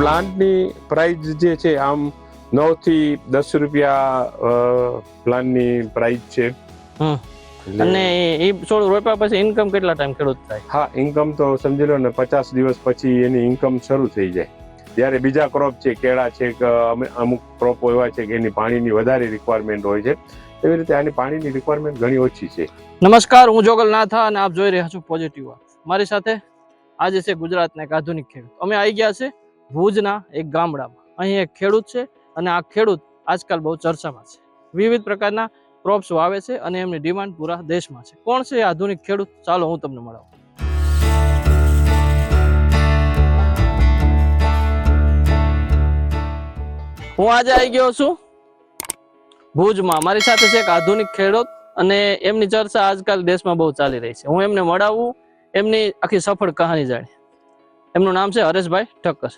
પ્લાન્ટની પ્રાઇસ જે છે આમ નવથી દસ રૂપિયા પ્લાન્ટની પ્રાઇસ છે. અને એ છોડ રોપ્યા પછી ઇન્કમ કેટલા ટાઈમ ખેડૂત થાય? હા ઇન્કમ તો સમજી લો ને પચાસ દિવસ પછી એની ઇન્કમ શરૂ થઈ જાય. જ્યારે બીજા ક્રોપ છે કેળા છે કે અમે- અમુક ક્રોપ એવા છે કે એની પાણીની વધારે રિક્વાયરમેન્ટ હોય છે એવી રીતે આની પાણીની રિક્વાયરમેન્ટ ઘણી ઓછી છે. નમસ્કાર હું જોગલ નાથા અને આપ જોઈ રહ્યા છો પોઝિટિવ મારી સાથે આજે છે ગુજરાતના એક આધુનિક ખેડૂત. અમે આવી ગયા છે ભુજના એક ગામડામાં. અહીં એક ખેડૂત છે અને આ ખેડૂત આજકાલ બહુ ચર્ચામાં છે. વિવિધ પ્રકારના ક્રોપ્સ વાવે છે અને એમની ડિમાન્ડ પૂરા દેશમાં છે. કોણ છે આધુનિક ખેડૂત? ચાલો હું તમને મળાવું. હું આજે આવી ગયો છું ભુજમાં. મારી સાથે છે એક આધુનિક ખેડૂત અને એમની ચર્ચા આજકાલ દેશમાં બહુ ચાલી રહી છે. હું એમને મળાવું, એમની આખી સફળ કહાની જાણી એમનું નામ છે હરેશભાઈ ઠક્કર.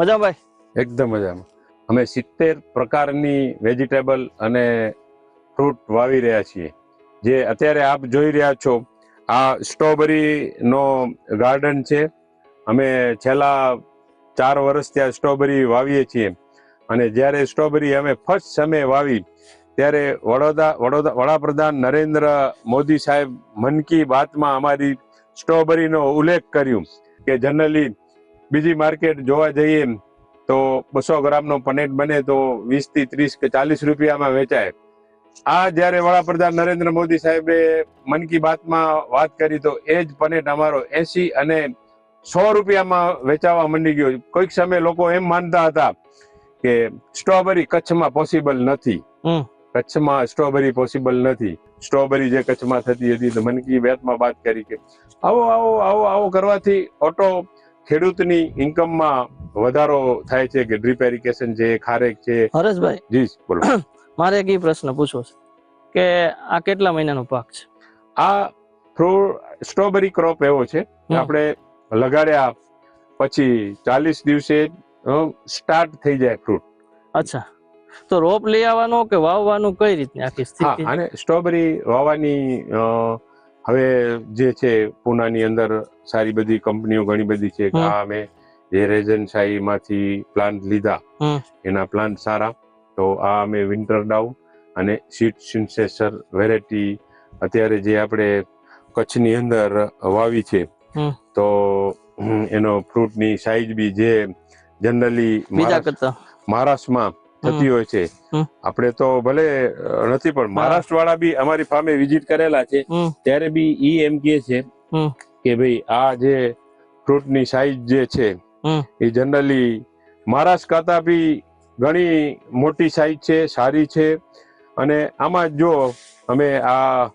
મજાભાઈ એકદમ મજામાં. અમે સિત્તેર પ્રકારની વેજીટેબલ અને ફ્રૂટ વાવી રહ્યા છીએ. જે અત્યારે આપ જોઈ રહ્યા છો, આ સ્ટ્રોબેરીનો ગાર્ડન છે. અમે છેલ્લા ચાર વર્ષ ત્યાં સ્ટ્રોબેરી વાવીએ છીએ. અને જ્યારે સ્ટ્રોબેરી અમે ફર્સ્ટ સમયે વાવી, ત્યારે વડોદરા વડોદરા, વડાપ્રધાન નરેન્દ્ર મોદી સાહેબ મન કી બાતમાં અમારી સ્ટ્રોબેરીનો ઉલ્લેખ કર્યું કે જનરલી બીજી માર્કેટ જોવા જઈએ તો બસો ગ્રામનો પનેટ બને તો વીસથી ત્રીસ કે ચાલીસ રૂપિયામાં વેચાય. આ જ્યારે વડાપ્રધાન નરેન્દ્ર મોદી સાહેબે મન કી બાતમાં વાત કરી તો એ જ પનેટ અમારો એસી અને સો રૂપિયામાં વેચાવા માંડી ગયો. કોઈક સમયે લોકો એમ માનતા હતા કે સ્ટ્રોબેરી કચ્છમાં પોસિબલ નથી. કચ્છમાં સ્ટ્રોબેરી પોસિબલ નથી. સ્ટ્રોબેરી જે કચ્છમાં થતી હતી તો મન કી બાતમાં વાત કરી કે આવો આવો આવો આવો કરવાથી ઓટો ખેડૂતની ઇન્કમમાં વધારો થાય છે કે ડ્રીપ એરિકેશન છે ખારેક છે? હરેશભાઈ જી બોલો. મારે એક પ્રશ્ન પૂછવો છે કે આ કેટલા મહિનાનો પાક છે? આ સ્ટ્રોબેરી ક્રોપ એવો છે આપણે લગાડ્યા પછી ચાલીસ દિવસે સ્ટાર્ટ થઈ જાય ફ્રૂટ અચ્છા. તો રોપ લઈ આવવાનો કે વાવવાનું કઈ રીતની આખી હા સ્થિતિ? અને સ્ટ્રોબેરી વાવવાની હવે જે છે પૂનાની અંદર સારી બધી કંપનીઓ ઘણી બધી છે કે આ અમે જે રેઝનમાંથી પ્લાન્ટ લીધા એના પ્લાન્ટ સારા. તો આ અમે વિન્ટર ડાઉ અને સીટ સિન્સેસર વેરાયટી અત્યારે જે આપણે કચ્છની અંદર વાવી છે તો એનો ફ્રૂટની સાઈઝ બી જે જનરલી મહારાષ્ટ્રમાં થતી હોય છે. આપણે તો ભલે નથી પણ મહારાષ્ટ્ર વાળા બી અમારી ફાર્મે વિઝિટ કરેલા છે. ત્યારે બી ઈ એમ કે છે કે ભાઈ આ જે ફ્રૂટની સાઈઝ જે છે એ જનરલી મહારાષ્ટ્ર કરતા બી ઘણી મોટી સાઈઝ છે સારી છે. અને આમાં જો અમે આ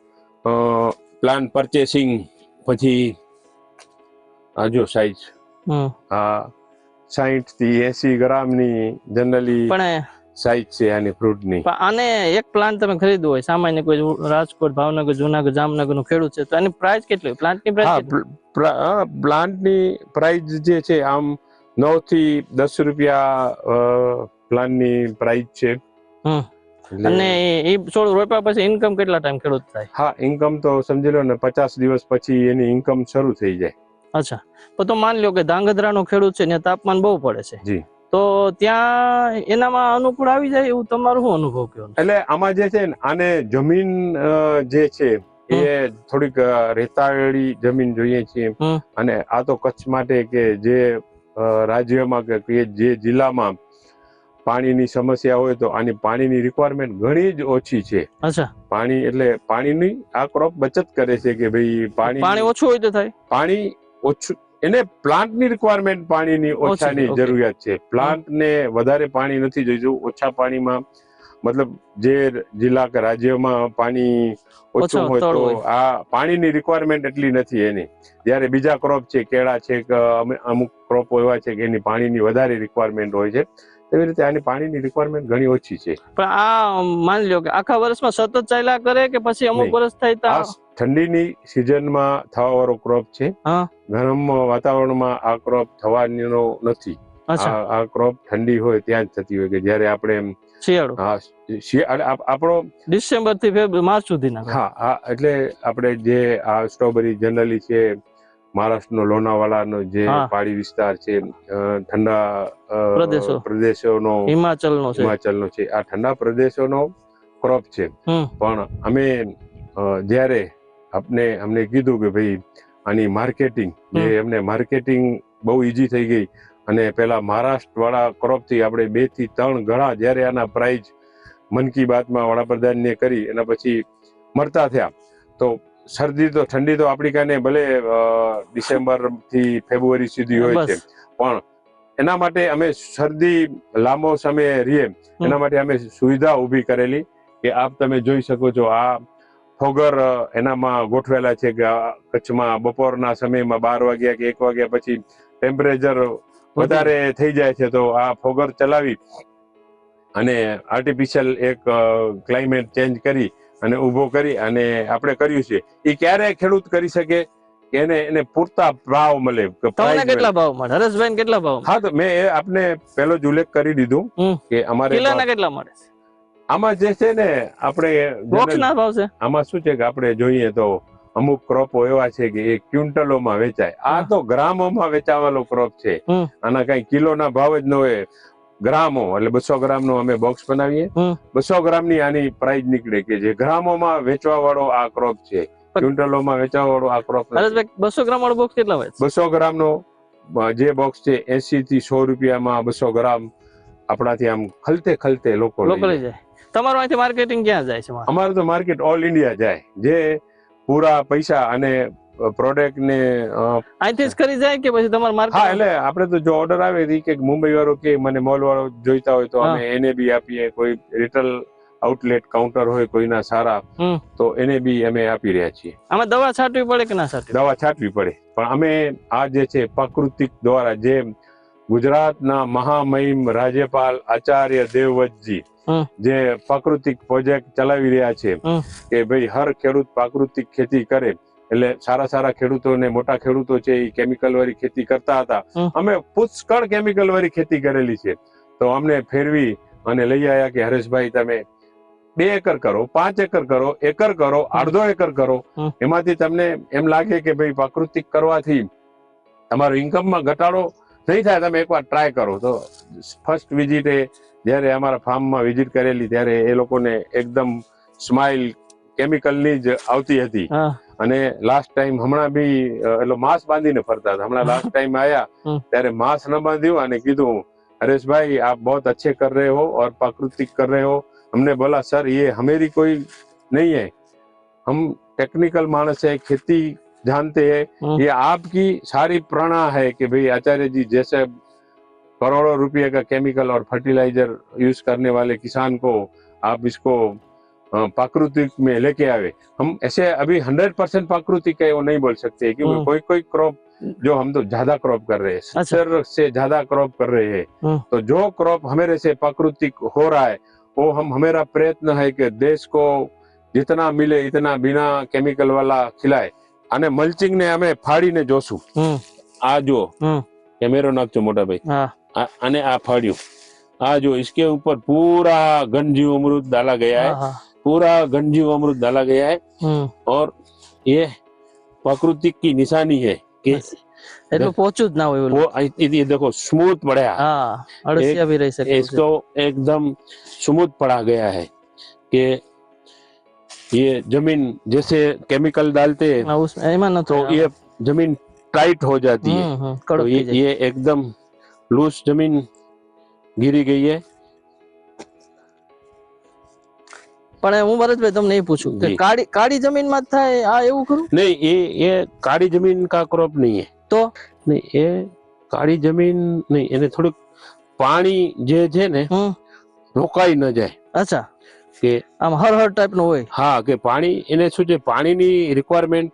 પ્લાન પરચેસિંગ પછી આ જો સાઈઝ હા આ સાહીઠથી એસી ગ્રામની જનરલી પણ સાઈઝ છે આની ફ્રૂટની. આને એક પ્લાન્ટ તમે ખરીદવો હોય સામાન્ય કોઈ રાજકોટ ભાવનગર જુનાગઢ જામનગરનું ખેડૂત છે તો એની પ્રાઇસ કેટલી હોય? પ્લાન્ટની પ્રાઇસ પ્લાન્ટની પ્રાઇસ જે છે આમ નવથી દસ રૂપિયા પ્લાન્ટની પ્રાઇસ છે. અને એ છોડ રોપ્યા પછી ઇન્કમ કેટલા ટાઈમ ખેડૂત થાય? હા ઇન્કમ તો સમજી લો ને પચાસ દિવસ પછી એની ઇન્કમ શરૂ થઈ જાય. અચ્છા. તો માની લો કે ધાંગધ્રાનો ખેડૂત છે ત્યાં તાપમાન બહુ પડે છે. જી. તો ત્યાં એનામાં અનુકૂળ આવી જાય એવું તમારું શું અનુભવ કયો? એટલે આમાં જે છે ને આને જમીન જે છે એ થોડીક રેતાળી જમીન જોઈએ છીએ. અને આ તો કચ્છ માટે કે જે રાજ્યમાં કે કે જે જિલ્લામાં પાણીની સમસ્યા હોય તો આની પાણીની રિક્વાયરમેન્ટ ઘણી જ ઓછી છે. પાણી એટલે પાણીની આ ક્રોપ બચત કરે છે કે ભાઈ પાણી પાણી ઓછું હોય તો થાય. પાણી ઓછું એને પ્લાન્ટની રિક્વાયરમેન્ટ પાણીની ઓછાની જરૂરિયાત છે. પ્લાન્ટને વધારે પાણી નથી જોઈતું ઓછા પાણીમાં મતલબ જે જિલ્લા કે રાજ્યમાં પાણી ઓછું હોય તો આ પાણીની રિક્વાયરમેન્ટ એટલી નથી એની. જ્યારે બીજા ક્રોપ છે કેળા છે કે અમુક ક્રોપ એવા છે કે એની પાણીની વધારે રિક્વાયરમેન્ટ હોય છે. એવી રીતે આની પાણીની રિક્વાયરમેન્ટ ઘણી ઓછી છે. પણ આ માની લો કે આખા વર્ષમાં સતત ચાલ્યા કરે કે પછી અમુક. વર્ષ થાય તો ઠંડીની સિઝનમાં થવા વાળો ક્રોપ છે ગરમ વાતાવરણમાં આ ક્રોપ થવાનો નથી. આ ક્રોપ ઠંડી હોય ત્યાં જ થતી હોય કે જ્યારે આપણે એમ શિયાળો. હા શિયાળ આપ- આપણો ડિસેમ્બરથી ફેબ્રુઆરી માર્ચ સુધીના. હા એટલે આપણે જે આ સ્ટ્રોબેરી જનરલી છે મહારાષ્ટ્રનો લોનાવાલાનો જે. પહાડી વિસ્તાર છે ઠંડા પ્રદેશો. પ્રદેશોનો હિમાચલ નો છે. હિમાચલનો છે. આ ઠંડા પ્રદેશોનો ક્રોપ છે. પણ અમે જ્યારે આપને અમને કીધું કે ભાઈ આની માર્કેટિંગ જે એમને માર્કેટિંગ બહુ ઈઝી થઈ ગઈ. અને પેલા મહારાષ્ટ્ર વાળા ક્રોપથી આપણે બેથી ત્રણ ગણા જ્યારે આના પ્રાઇઝ મન કી બાતમાં વડાપ્રધાનને કરી એના પછી મળતા થયા. તો શરદી તો ઠંડી તો આપણી કાને ભલે ડિસેમ્બરથી ફેબ્રુઆરી સુધી હોય છે. પણ એના માટે અમે શરદી લાંબો સમય રહીએ એના માટે અમે સુવિધા ઊભી કરેલી કે આપ તમે જોઈ શકો છો આ ફોગર એનામાં ગોઠવેલા છે કે કચ્છમાં બપોરના સમયમાં બાર વાગ્યા કે એક વાગ્યા પછી ટેમ્પરેચર વધારે થઈ જાય છે તો આ ફોગર ચલાવી અને આર્ટિફિશિયલ એક ક્લાઇમેટ ચેન્જ કરી અને ઊભો કરી અને આપણે કર્યું છે. એ ક્યારે ખેડૂત કરી શકે? એને એને પૂરતા ભાવ મળે. તમને કેટલા ભાવ મળે? હરેશભાઈ કેટલા ભાવ હા તો મેં આપને પહેલો જ ઉલ્લેખ કરી દીધું કે અમારે કિલ્લાના કેટલા મળે આમાં જે છે ને આપણે બોક્સ ભાવ છે? આમાં શું છે કે આપણે જોઈએ તો અમુક ક્રોપો એવા છે કે એ ક્વિન્ટલોમાં વેચાય. આ તો ગ્રામોમાં વેચાવાનો ક્રોપ છે. આના કઈ કિલોના ભાવ જ ન હોય. ગ્રામો એટલે બસો ગ્રામનું અમે બોક્સ બનાવીએ. બસો બસો ગ્રામની આની પ્રાઇસ નીકળે કે જે ગ્રામોમાં વેચવા વાળો આ ક્રોપ છે ક્વિન્ટલોમાં વેચવા વાળો આ ક્રોપ બસો ગ્રામ વાળો બોક્સ કેટલા હોય? બસો ગ્રામ નો જે બોક્સ છે એસી થી સો રૂપિયામાં બસો ગ્રામ આપણાથી આમ ખલતે ખલતે લોકો લઈ લોકો લઈ જાય. તમારું અહીંથી માર્કેટિંગ ક્યાં જાય છે? મારે? અમારે તો માર્કેટ ઓલ ઇન્ડિયા જાય. જે પૂરા પૈસા અને પ્રોડક્ટ ને અ, અહીંથી જ કરી જાય કે પછી તમારે હા એટલે આપણે તો જો ઓર્ડર આવે એ કે મુંબઈ વાળો કે મને મોલ વાળો જોઈતા હોય તો અમે એને બી આપીએ. કોઈ રિટેલ આઉટલેટ કાઉન્ટર હોય કોઈના સારા તો એને બી અમે આપી રહ્યા છીએ. આમાં દવા છાંટવી પડે કે ના છાંટવી દવા છાંટવી પડે. પણ અમે આ જે છે પ્રાકૃતિક દ્વારા જે ગુજરાતના મહામહિમ રાજ્યપાલ આચાર્ય દેવવ્રતજી જે પ્રાકૃતિક પ્રોજેક્ટ ચલાવી રહ્યા છે કે ભાઈ હર ખેડૂત પ્રાકૃતિક ખેતી કરે એટલે સારા સારા ખેડૂતો ને મોટા ખેડૂતો છે એ કેમિકલ વાળી ખેતી કરતા હતા. અમે પુષ્કળ કેમિકલ વાળી ખેતી કરેલી છે. તો અમને ફેરવી અને લઈ આવ્યા કે હરેશભાઈ તમે બે એકર કરો પાંચ એકર કરો એકર કરો અડધો એકર કરો. એમાંથી તમને એમ લાગે કે ભાઈ પ્રાકૃતિક કરવાથી તમારો ઇન્કમમાં ઘટાડો નહીં થાય તમે એકવાર ટ્રાય કરો. તો ફર્સ્ટ વિઝિટે જ્યારે અમારા ફાર્મમાં વિઝિટ કરેલી ત્યારે એ લોકોને એકદમ સ્માઇલ કેમિકલની જ આવતી હતી. અને લાસ્ટ ટાઈમ હમણાં બી અ, એટલે માસ્ક બાંધીને ફરતા હતા હમણાં લાસ્ટ ટાઈમ આયા હમ. ત્યારે માસ્ક ન બાંધ્યું અને કીધું हरेश आप बहुत अच्छे कर रहे हो और प्राकृतिक कर रहे हो हमने बोला सर ये हमेरी कोई नहीं है हम टेक्निकल मानस है खेती जानते हैं हम्म। ये आपकी सारी प्रणा है कि भाई आचार्य जी जैसे करोड़ों रुपए का केमिकल और फर्टिलाइजर यूज करने वाले किसान को आप इसको अ, प्राकृतिक में लेके आवे हम ऐसे अभी हंड्रेड परसेंट प्राकृतिक है वो नहीं बोल सकते क्योंकि हम्म। कोई कोई क्रॉप जो हम तो ज्यादा क्रॉप कर रहे हैं अच्छा। सत्तर से ज्यादा क्रॉप कर रहे हैं हम्म। तो जो क्रॉप हमारे से प्राकृतिक हो रहा है वो हम हमारा प्रयत्न है कि देश को जितना मिले इतना बिना केमिकल वाला खिलाए અને મલ્ચિંગ ને અમે ફાડીને જોશું હમ આ જો હમ. કેમેરો નાખજો મોટા ભાઈ હા આ- આને આ ફાડ્યું આ જો इसके ऊपर पूरा घनजीव अमृत डाला गया है હા, હા. पूरा घनजीव अमृत डाला गया है હમ और ये प्राकृतिक की निशानी है कि એટલું પોચું જ ના હોય ઓલું. वो ये ये देखो स्मूथ पड़ा है હા અળસિયા ભી રહી શકે છે. इसको एकदम स्मूथ पड़ा गया है कि ये जमीन जैसे केमिकल डालते हैं હા, ઉસ- એમાં નતો तो ये जमीन टाइट हो जाती है હમ, હમ, तो કડક ये થઈ જાય. ये एकदम लूज जमीन गिरी गई है પણ હું ભરતભાઈ તમને એ પૂછું કે કાળી કાળી જમીનમાં થાય આ એવું ખરું? નહીં એ એ કાળી જમીન કા ક્રોપ નહીં તો? નહીં એ કાળી જમીન નહીં એને થોડુંક પાણી જે છે ને રોકાઈ ન જાય. અચ્છા. કે આમ હર હર ટાઈપનું હોય. હા કે પાણી એને શું છે પાણીની રિક્વાયરમેન્ટ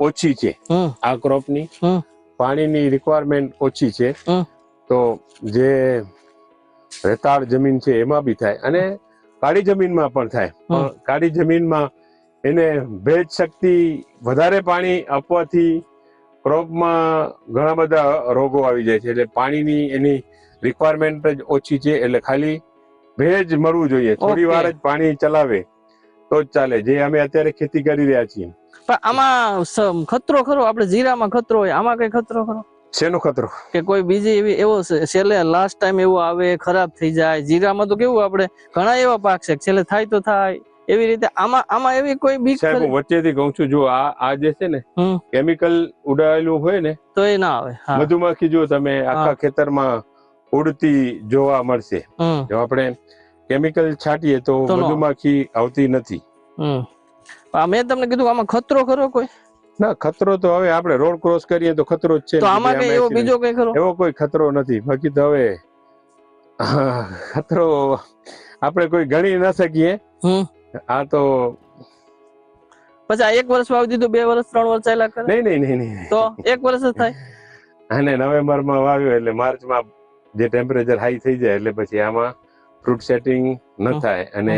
ઓછી છે આ ક્રોપની પાણીની રિક્વાયરમેન્ટ ઓછી છે. તો જે રેતાળ જમીન છે એમાં બી થાય. અને કાળી જમીનમાં પણ થાય. કાળી જમીનમાં એને ભેજ શક્તિ વધારે પાણી આપવાથી ક્રોપમાં ઘણા બધા રોગો આવી જાય છે. એટલે પાણીની એની રિક્વાયરમેન્ટ જ ઓછી છે. એટલે ખાલી ભેજ મળવું જોઈએ. થોડી વાર જ પાણી ચલાવે તો જ ચાલે. જે અમે અત્યારે ખેતી કરી રહ્યા છીએ. પણ આમાં ખતરો ખરો? આપણે જીરામાં ખતરો હોય. આમાં કઈ ખતરો ખરો? શેનો ખતરો? કે કોઈ બીજી એવી એવો છેલ્લે લાસ્ટ ટાઈમ એવું આવે ખરાબ થઈ જાય જીરામાં તો કેવું આપણે ઘણા એવા પાક છે છેલ્લે થાય તો થાય એવી રીતે આમાં આમાં એવી કોઈ બીક સાહેબ હું વચ્ચેથી કહું છું જો આ આ જે છે ને કેમિકલ ઉડાયેલું હોય ને તો એ ના આવે મધુમાખી જો તમે આખા ખેતરમાં ઉડતી જોવા મળશે જો આપણે કેમિકલ છાંટીએ તો મધુમાખી આવતી નથી. મેં તમને કીધું આમાં ખતરો ખરો કોઈ? ના ખતરો તો હવે આપણે રોડ ક્રોસ કરીએ તો ખતરો જ છે તો આમાં કઈ એવો બીજો કઈ ખરો? એવો કોઈ ખતરો નથી. બાકી તો હવે ખતરો આપણે કોઈ ગણી ન શકીએ. આ તો પછી આ એક વર્ષ વાવી દીધું બે વર્ષ ત્રણ વર્ષ ચાલ્યા કરે? નહીં નહીં નહીં નહીં. તો એક વર્ષ જ થાય? અને નવેમ્બરમાં વાવ્યો એટલે માર્ચમાં જે ટેમ્પરેચર હાઈ થઈ જાય એટલે પછી આમાં ફ્રૂટ સેટિંગ ન થાય. અને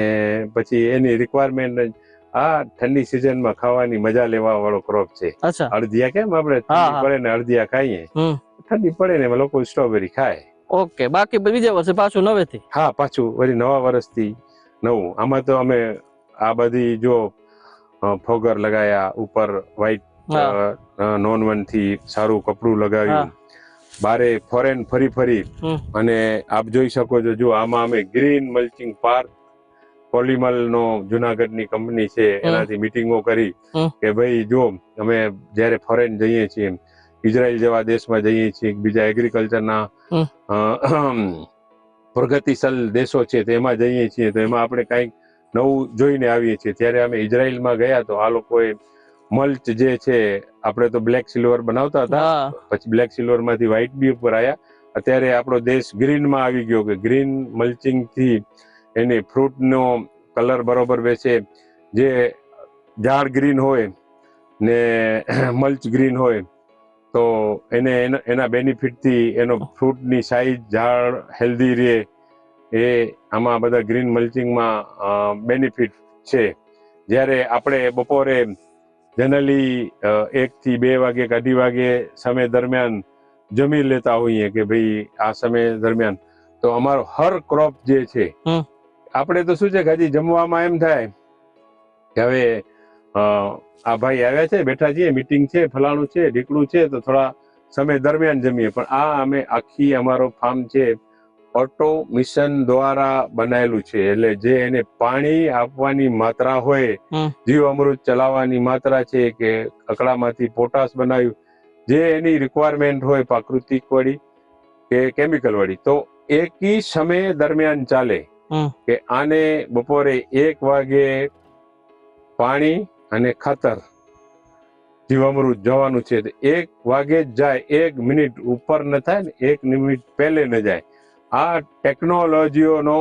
પછી એની રિક્વાયરમેન્ટ આ ઠંડી સિઝનમાં ખાવાની મજા લેવા વાળો ક્રોપ છે અડધિયા કેમ આપણે. પડે ને અડદિયા ખાઈએ? ઠંડી પડે ને લોકો સ્ટ્રોબેરી ખાય. ઓકે બાકી બીજા વર્ષે પાછું નવેથી? હા પાછું વળી નવા વર્ષથી નવું. આમાં તો અમે આ બધી જો ફોગર લગાયા ઉપર વ્હાઈટ નોન વનથી સારું કપડું લગાવ્યું. બારે ફોરેન ફરી ફરી. અને આપ જોઈ શકો છો જો આમાં અમે ગ્રીન મલ્ચિંગ પાર્ક પોલીમલ નો જુનાગઢની કંપની છે એનાથી મિટિંગો કરી કે ભાઈ જો અમે જયારે ફોરેન જઈએ છીએ ઇઝરાયલ જેવા દેશમાં જઈએ છીએ બીજા એગ્રીકલ્ચરના પ્રગતિશીલ દેશો છે તેમાં જઈએ છીએ તો એમાં આપણે કંઈક નવું જોઈને આવીએ છીએ. ત્યારે અમે ઇઝરાયલમાં ગયા તો આ લોકોએ મલ્ચ જે છે આપણે તો બ્લેક સિલ્વર બનાવતા હતા પછી બ્લેક સિલ્વરમાંથી વ્હાઇટ બી ઉપર આવ્યા અત્યારે આપણો દેશ ગ્રીનમાં આવી ગયો કે ગ્રીન મલ્ચિંગથી એની ફ્રૂટ નો કલર બરોબર બેસે જે ઝાડ ગ્રીન હોય ને મલ્ચ ગ્રીન હોય, તો એને એના- બેનિફિટથી એનો ફ્રૂટની સાઈઝ ઝાડ હેલ્ધી રહે, એ આમાં બધા ગ્રીન મલ્ચિંગમાં બેનિફિટ છે જ્યારે આપણે બપોરે જનરલી એકથી બે વાગે કે અઢી વાગે સમય દરમિયાન જમી લેતા હોઈએ કે ભાઈ આ સમય દરમિયાન, તો અમારો હર ક્રોપ જે છે. આપણે તો શું છે કે હજી જમવામાં એમ થાય કે હવે આ ભાઈ આવ્યા છે બેઠા છીએ મિટિંગ છે ફલાણું છે ઢીકણું છે તો થોડા સમય દરમિયાન જમીએ. પણ આ અમે આખી અમારો ફાર્મ છે ઓટો મિશન દ્વારા બનાવેલું છે. એટલે જે એને પાણી આપવાની માત્રા હોય જીવ અમૃત ચલાવવાની માત્રા છે કે અકડામાંથી પોટાશ બનાવ્યું જે એની રિક્વાયરમેન્ટ હોય પ્રાકૃતિક વાળી કે કેમિકલ વાળી. તો એકી સમય દરમિયાન ચાલે. કે આને બપોરે એક વાગે પાણી અને ખાતર જીવામૃત જવાનું છે. એક વાગે જ જાય એક મિનિટ ઉપર ન થાય ને એક મિનિટ પહેલે ન જાય. આ ટેકનોલોજીઓનો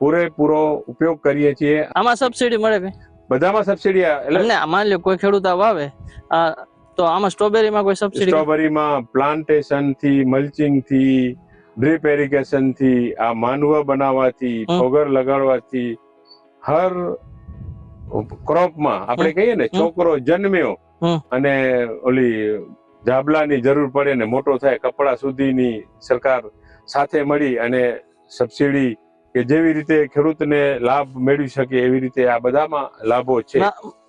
પૂરેપૂરો ઉપયોગ કરીએ છીએ. આમાં સબસિડી મળે ભાઈ? બધામાં સબસિડી એટલે માની લો કોઈ ખેડૂત વાવે આ તો આમાં સ્ટ્રોબેરીમાં કોઈ સબસિડી સ્ટ્રોબેરીમાં પ્લાન્ટેશનથી મલ્ચિંગથી ડ્રીપ એરિગેશનથી આ માનવ બનાવવાથી. ફોગર લગાડવાથી હર ક્રોપમાં આપણે કહીએ ને છોકરો જન્મ્યો અને ઓલી જાબલાની જરૂર પડે ને મોટો થાય કપડા સુધીની સરકાર સાથે મળી અને સબસિડી કે જેવી રીતે ખેડૂતને લાભ મેળવી શકે એવી રીતે આ બધામાં લાભો છે.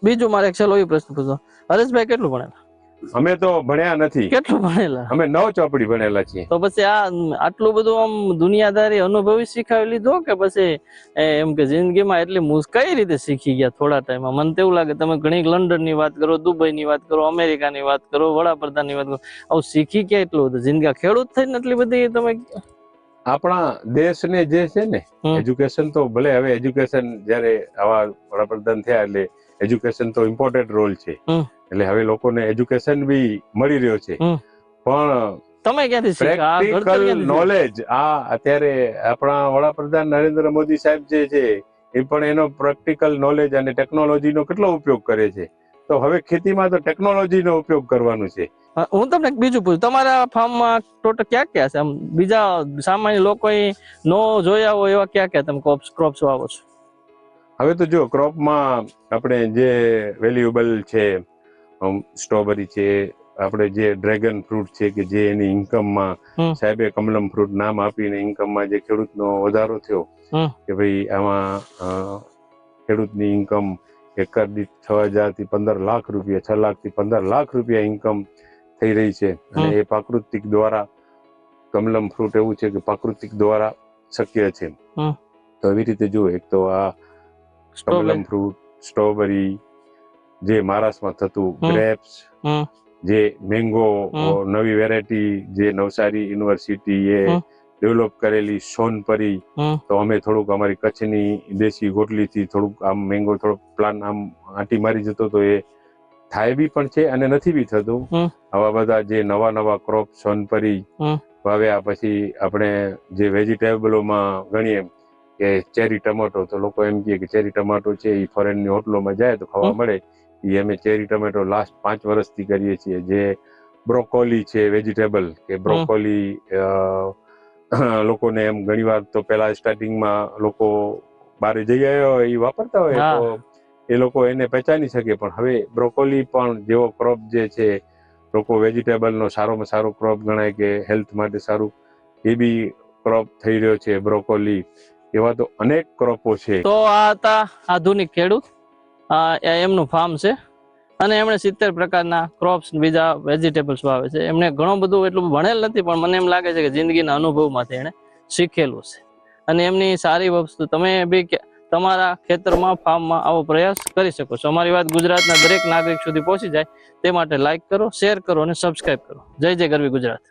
બીજું મારે એક છેલ્લો પ્રશ્ન પૂછો હરેશભાઈ કેટલું ભણેલા? અમે તો ભણ્યા નથી. કેટલું ભણેલા? અમે નવ ચોપડી ભણેલા છીએ. તો પછી આ આટલું બધું આમ દુનિયાદારી અનુભવી શીખાવી લીધો કે પછી એમ કે જિંદગીમાં એટલી મુસ કઈ રીતે શીખી ગયા થોડા ટાઈમમાં? મને તેવું લાગે તમે ઘણી લંડનની વાત કરો દુબઈ ની વાત કરો અમેરિકા ની વાત કરો વડાપ્રધાનની વાત કરો. આવું શીખી ક્યાં એટલું બધું? જિંદગી ખેડૂત થઈને એટલી બધી તમે આપણા દેશને જે છે ને એજ્યુકેશન તો ભલે હવે એજ્યુકેશન જ્યારે આવા વડાપ્રધાન થયા એટલે એજ્યુકેશન તો ઇમ્પોર્ટન્ટ રોલ છે. એટલે હવે લોકોને એજ્યુકેશન બી મળી રહ્યો છે. પણ તમે ક્યાંથી પ્રેક્ટિકલ નોલેજ આ અત્યારે આપણા વડાપ્રધાન નરેન્દ્ર મોદી સાહેબ જે છે એ પણ એનો પ્રેક્ટિકલ નોલેજ અને ટેકનોલોજીનો કેટલો ઉપયોગ કરે છે. તો હવે ખેતીમાં તો ટેકનોલોજીનો ઉપયોગ કરવાનું છે. હું તમને બીજું પૂછું. તમારા ફાર્મમાં ટોટલ ક્યાં ક્યાં છે? આમ બીજા સામાન્ય લોકો નો જોયા હોય એવા ક્યાં ક્યાં તમે ક્રોપ્સ વાવો છો? હવે તો જો ક્રોપમાં આપણે જે વેલ્યુએબલ છે સ્ટ્રોબેરી છે આપણે જે ડ્રેગન ફ્રૂટ છે કે જે એની ઇન્કમમાં. સાહેબે કમલમ ફ્રૂટ નામ આપીને ઇન્કમમાં જે ખેડૂતનો વધારો થયો કે ભાઈ આમાં ખેડૂતની ઇન્કમ એકર દીઠ છ હજારથી પંદર લાખ રૂપિયા છ લાખથી પંદર લાખ રૂપિયા ઇન્કમ થઈ રહી છે. અને એ પ્રાકૃતિક દ્વારા કમલમ ફ્રૂટ એવું છે કે પ્રાકૃતિક દ્વારા શક્ય છે. તો એવી રીતે જુઓ એક તો આ કમલમ ફ્રૂટ સ્ટ્રોબેરી. જે મહારાષ્ટ્રમાં થતું. ગ્રેપ્સ જે મેંગો નવી વેરાયટી જે નવસારી યુનિવર્સિટી એ. ડેવલપ કરેલી સોનપરી. તો અમે થોડુંક અમારી કચ્છની દેશી ગોટલીથી થોડુંક આમ મેંગો થોડોક પ્લાન આમ આંટી મારી જતો તો એ થાય બી પણ છે અને નથી બી થતું. આવા બધા જે નવા નવા ક્રોપ સોનપરી. વાવ્યા પછી આપણે જે વેજીટેબલોમાં ગણીએ કે ચેરી ટમેટો તો લોકો એમ કહે કે ચેરી ટમાટો છે એ ફોરેનની હોટલોમાં જાય તો ખાવા મળે. એ અમે ચેરી ટમેટો લાસ્ટ પાંચ વર્ષથી કરીએ છીએ. જે બ્રોકોલી છે વેજીટેબલ કે બ્રોકોલી લોકોને એમ ઘણીવાર તો પેલા સ્ટાર્ટિંગમાં લોકો બારે જઈ આવ્યા હોય એ વાપરતા હોય તો એ લોકો એને પહેચાની શકે. પણ હવે બ્રોકોલી પણ જેવો ક્રોપ જે છે લોકો વેજીટેબલનો સારોમાં સારો ક્રોપ ગણાય કે હેલ્થ માટે સારું એ બી ક્રોપ થઈ રહ્યો છે બ્રોકોલી. એવા તો અનેક ક્રોપો છે. તો આ હતા આધુનિક ખેડૂત. એમનું ફાર્મ છે. અને એમણે સિત્તેર પ્રકારના ક્રોપ્સ બીજા વેજીટેબલ્સ વાવે છે. એમણે ઘણું બધું એટલું ભણેલ નથી, પણ મને એમ લાગે છે કે જિંદગીના અનુભવમાંથી એણે શીખેલું છે. અને એમની સારી વસ્તુ, તમે બી તમારા ખેતરમાં ફાર્મમાં આવો પ્રયાસ કરી શકો છો. અમારી વાત ગુજરાતના દરેક નાગરિક સુધી પહોંચી જાય, તે માટે લાઇક કરો શેર કરો અને સબસ્ક્રાઇબ કરો. જય જય ગરવી ગુજરાત.